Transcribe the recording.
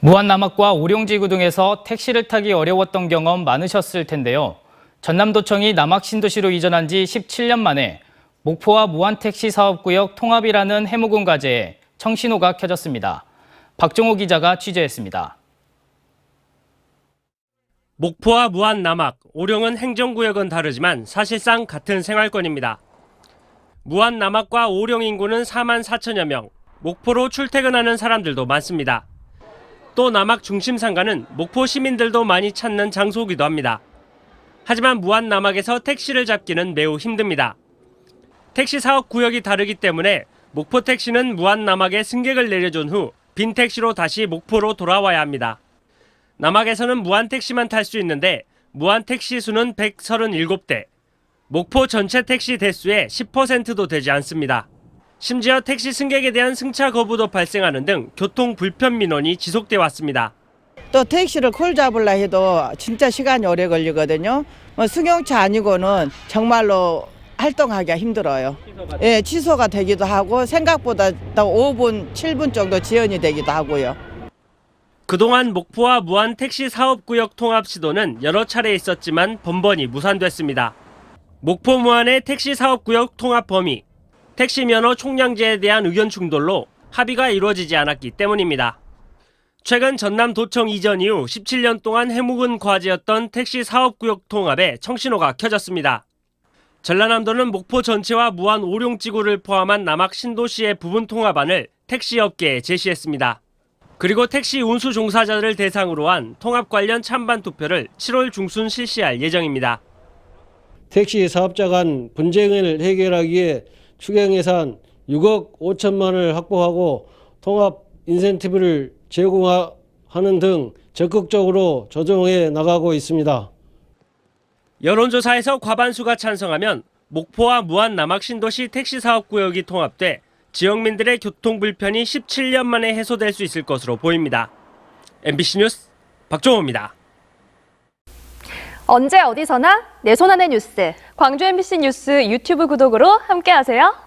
무한남악과 오룡지구 등에서 택시를 타기 어려웠던 경험 많으셨을 텐데요. 전남도청이 남악신도시로 이전한 지 17년 만에 목포와 무한택시 사업구역 통합이라는 해묵은 과제에 청신호가 켜졌습니다. 박종호 기자가 취재했습니다. 목포와 무안 남악, 오룡은 행정구역은 다르지만 사실상 같은 생활권입니다. 무안 남악과 오룡 인구는 4만 4천여 명, 목포로 출퇴근하는 사람들도 많습니다. 또 남악 중심 상가는 목포 시민들도 많이 찾는 장소기도 합니다. 하지만 무안 남악에서 택시를 잡기는 매우 힘듭니다. 택시 사업 구역이 다르기 때문에 목포 택시는 무안 남악에 승객을 내려준 후 빈 택시로 다시 목포로 돌아와야 합니다. 남악에서는 무한 택시만 탈 수 있는데 무한 택시 수는 137대. 목포 전체 택시 대수의 10%도 되지 않습니다. 심지어 택시 승객에 대한 승차 거부도 발생하는 등 교통 불편 민원이 지속돼 왔습니다. 또 택시를 콜 잡으려 해도 진짜 시간이 오래 걸리거든요. 뭐 승용차 아니고는 정말로 활동하기가 힘들어요. 예, 취소가 되기도 하고 생각보다 또 5분, 7분 정도 지연이 되기도 하고요. 그동안 목포와 무안 택시 사업구역 통합 시도는 여러 차례 있었지만 번번이 무산됐습니다. 목포 무안의 택시 사업구역 통합 범위, 택시 면허 총량제에 대한 의견 충돌로 합의가 이루어지지 않았기 때문입니다. 최근 전남 도청 이전 이후 17년 동안 해묵은 과제였던 택시 사업구역 통합에 청신호가 켜졌습니다. 전라남도는 목포 전체와 무안 오룡지구를 포함한 남악 신도시의 부분 통합안을 택시업계에 제시했습니다. 그리고 택시 운수 종사자들을 대상으로 한 통합 관련 찬반 투표를 7월 중순 실시할 예정입니다. 택시 사업자 간 분쟁을 해결하기 위해 추경 예산 6억 5천만 원을 확보하고 통합 인센티브를 제공하는 등 적극적으로 조정해 나가고 있습니다. 여론조사에서 과반수가 찬성하면 목포와 무안 남악 신도시 택시 사업 구역이 통합돼 지역민들의 교통 불편이 17년 만에 해소될 수 있을 것으로 보입니다. MBC 뉴스 박종호입니다. 언제 어디서나 내 손 안의 뉴스. 광주 MBC 뉴스 유튜브 구독으로 함께하세요.